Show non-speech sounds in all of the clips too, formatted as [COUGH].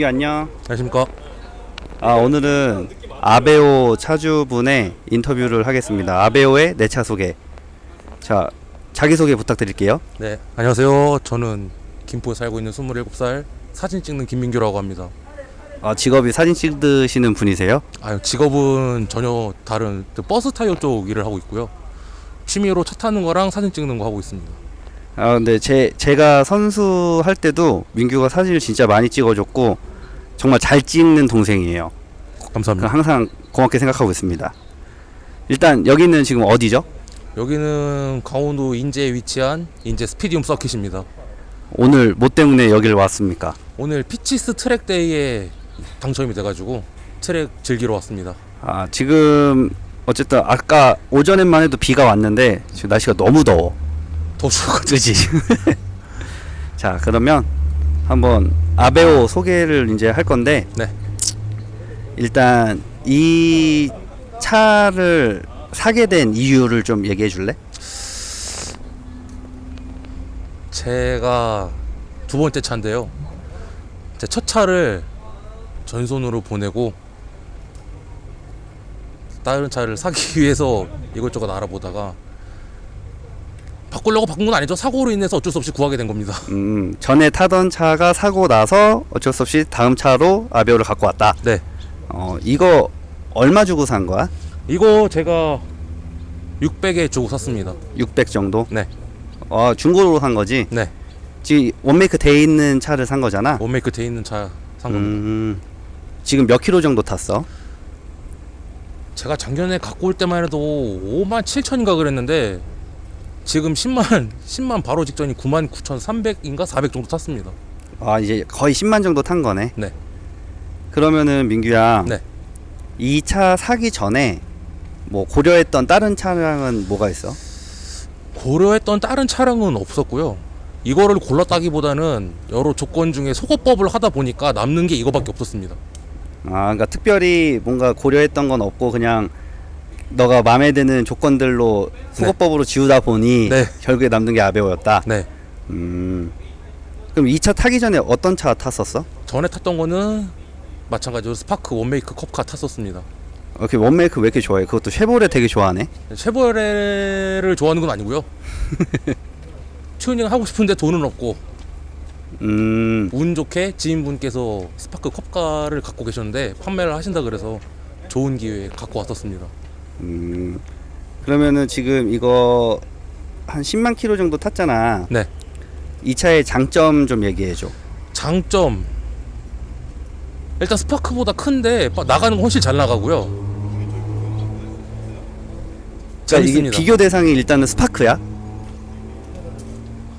민규 안녕. 안녕하십니까? 아 오늘은 아베오 차주분의 인터뷰를 하겠습니다. 아베오의 내 차 소개. 자 자기 소개 부탁드릴게요. 네, 안녕하세요. 저는 김포에 살고 있는 27살 사진 찍는 김민규라고 합니다. 아 직업이 사진 찍으시는 분이세요? 아, 직업은 전혀 다른 그 버스 타이어 쪽 일을 하고 있고요. 취미로 차 타는 거랑 사진 찍는 거 하고 있습니다. 아 근데 제 제가 선수 할 때도 민규가 사진을 진짜 많이 찍어줬고 정말 잘 찍는 동생이에요. 그 감사합니다. 항상 고맙게 생각하고 있습니다. 일단 여기는 지금 어디죠? 여기는 강원도 인제에 위치한 인제 스피디움 서킷입니다. 오늘 뭐 때문에 여기를 왔습니까? 오늘 피치스 트랙 데이에 당첨이 돼가지고 트랙 즐기러 왔습니다. 아 지금 어쨌든 아까 오전에만 해도 비가 왔는데 지금 날씨가 너무 더워. 더 추워가지고 그지? [LAUGHS] 자 그러면 한번 아베오 소개를 이제 할 건데 네. 일단 이 차를 사게 된 이유를 좀 얘기해 줄래? 제가 두 번째 차인데요. 제 첫 차를 전손으로 보내고 다른 차를 사기 위해서 이것저것 알아보다가 바꾸려고 바꾼 건 아니죠. 사고로 인해서 어쩔 수 없이 구하게 된 겁니다. 음 전에 타던 차가 사고 나서 어쩔 수 없이 다음 차로 아베오를 갖고 왔다. 네. 어 이거 얼마 주고 산 거야? 이거 제가 600에 주고 샀습니다. 600 정도? 네. 어 중고로 산 거지? 네. 지금 원메이크 돼 있는 차를 산 거잖아. 원메이크 돼 있는 차 산 겁니다. 음, 지금 몇 킬로 정도 탔어? 제가 작년에 갖고 올 때만 해도 5만 7천인가 그랬는데 지금 10만 10만 바로 직전이 9만 9천300인가 400 정도 탔습니다. 아 이제 거의 10만 정도 탄 거네. 네. 그러면은 민규야. 네. 이 차 사기 전에 뭐 고려했던 다른 차량은 뭐가 있어? 고려했던 다른 차량은 없었고요. 이거를 골랐다기보다는 여러 조건 중에 소거법을 하다 보니까 남는 게 이거밖에 없었습니다. 아 그러니까 특별히 뭔가 고려했던 건 없고 그냥 너가 마음에 드는 조건들로 수거법으로 지우다 보니 네. 결국에 남는 게 아베오였다. 네. 음. 그럼 이 차 타기 전에 어떤 차 탔었어? 전에 탔던 거는 마찬가지로 스파크 원메이크 컵카 탔었습니다. 이렇게 원메이크 왜 이렇게 좋아해? 그것도 쉐보레 되게 좋아하네. 쉐보레를 좋아하는 건 아니고요. [LAUGHS] 튜닝 하고 싶은데 돈은 없고 음. 운 좋게 지인분께서 스파크 컵카를 갖고 계셨는데 판매를 하신다 그래서 좋은 기회에 갖고 왔었습니다. 음. 그러면은 지금 이거 한 10만 킬로 정도 탔잖아. 네. 이 차의 장점 좀 얘기해 줘. 장점 일단 스파크보다 큰데 빠- 나가는 건 훨씬 잘 나가고요. 그러니까 이게 재밌습니다. 비교 대상이 일단은 스파크야.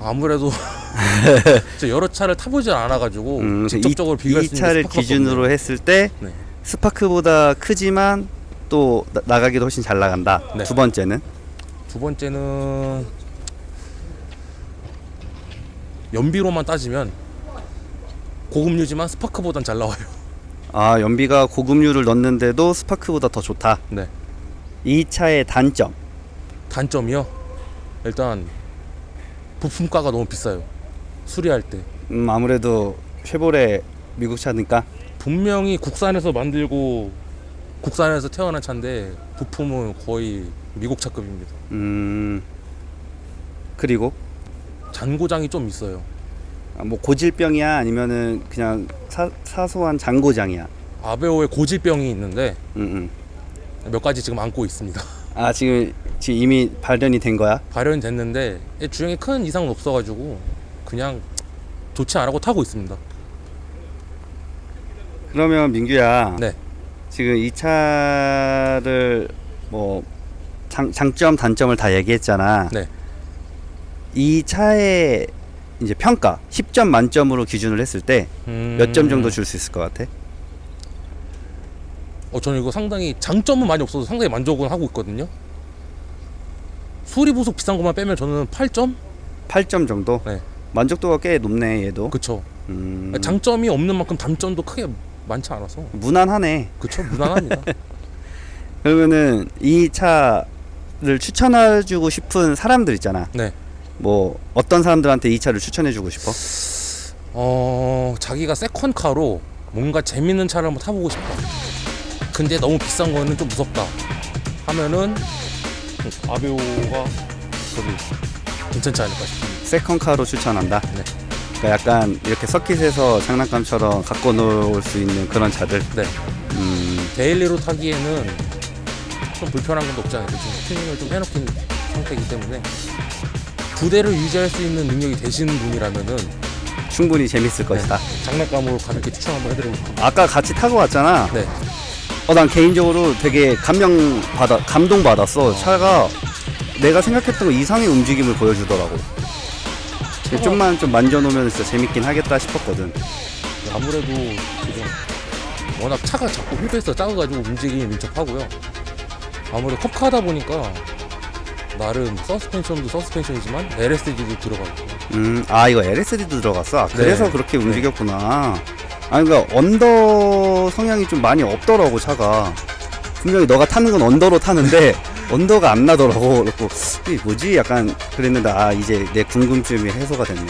아무래도 [LAUGHS] 저 여러 차를 타보질 않아가지고 음, 직접적으로 이, 비교할 이수 있는 차를 스파크가 기준으로 없네요. 했을 때 네. 스파크보다 크지만 또 나, 나가기도 훨씬 잘 나간다. 네. 두 번째는 두 번째는 연비로만 따지면 고급류지만 스파크보단 잘 나와요. 아 연비가 고급류를 넣는데도 스파크보다 더 좋다. 네. 이 차의 단점. 단점이요. 일단 부품가가 너무 비싸요. 수리할 때 음, 아무래도 쉐보레 미국 차니까 분명히 국산에서 만들고 국산에서 태어난 차인데 부품은 거의 미국 차급입니다. 음 그리고 잔고장이 좀 있어요. 아, 뭐 고질병이야 아니면은 그냥 사, 사소한 장고장이야. 아베오에 고질병이 있는데 음, 음. 몇 가지 지금 안고 있습니다. [LAUGHS] 아 지금 지금 이미 발견이 된 거야? 발현됐는데 주행에 큰 이상은 없어가지고 그냥 좋지 않고 타고 있습니다. 그러면 민규야. 네. 지금 이 차를 뭐 장, 장점 단점을 다 얘기했잖아. 네. 이 차의 이제 평가 10점 만점으로 기준을 했을 때 몇점 음. 정도 줄 수 있을 것 같아? 어 저는 이거 상당히 장점은 많이 없어서 상당히 만족은 하고 있거든요. 수리 보석 비싼 것만 빼면 저는 8점? 8점 정도? 네. 만족도가 꽤 높네 얘도. 그쵸. 음, 장점이 없는 만큼 단점도 크게 많지 않아서 무난하네. 그쵸 무난합니다. [LAUGHS] 그러면은 이 차를 추천해주고 싶은 사람들 있잖아. 네. 뭐 어떤 사람들한테 이 차를 추천해주고 싶어? 어 자기가 세컨카로 뭔가 재밌는 차를 한번 타보고 싶다. 근데 너무 비싼 거는 좀 무섭다. 하면은 아베오가 저기 괜찮지 않을까 싶습니다. 세컨카로 추천한다. 네. 그러니까 약간 이렇게 서킷에서 장난감처럼 갖고 놀 수 있는 그런 차들. 네. 음, 데일리로 타기에는 좀 불편한 건 없지 않을까. 지금 튜닝을 좀 해놓긴 상태이기 때문에 두 대를 유지할 수 있는 능력이 되시는 분이라면은 충분히 재밌을 것이다. 장난감으로 가볍게 추천 한번 해드리고 싶습니다. 아까 같이 타고 왔잖아. 네. 어, 난 개인적으로 되게 감명 받아, 감동 받았어. 차가 내가 생각했던 것 이상의 움직임을 보여주더라고. 차가- 좀만 좀 만져놓으면 진짜 재밌긴 하겠다 싶었거든. 아무래도 지금 워낙 차가 자꾸 휠베이스가 작아가지고 움직임이 민첩하고요. 아무래도 컵카다 보니까 나름 서스펜션도 서스펜션이지만 LSD도 들어가고 음, 아 이거 LSD도 들어갔어. 아, 그래서 네. 그렇게 움직였구나. 아니 그러니까 언더 성향이 좀 많이 없더라고 차가. 분명히 너가 타는 건 언더로 타는데 [LAUGHS] 언더가 안 나더라고. 이게 뭐지? 약간 그랬는데 아 이제 내 궁금증이 해소가 됐네.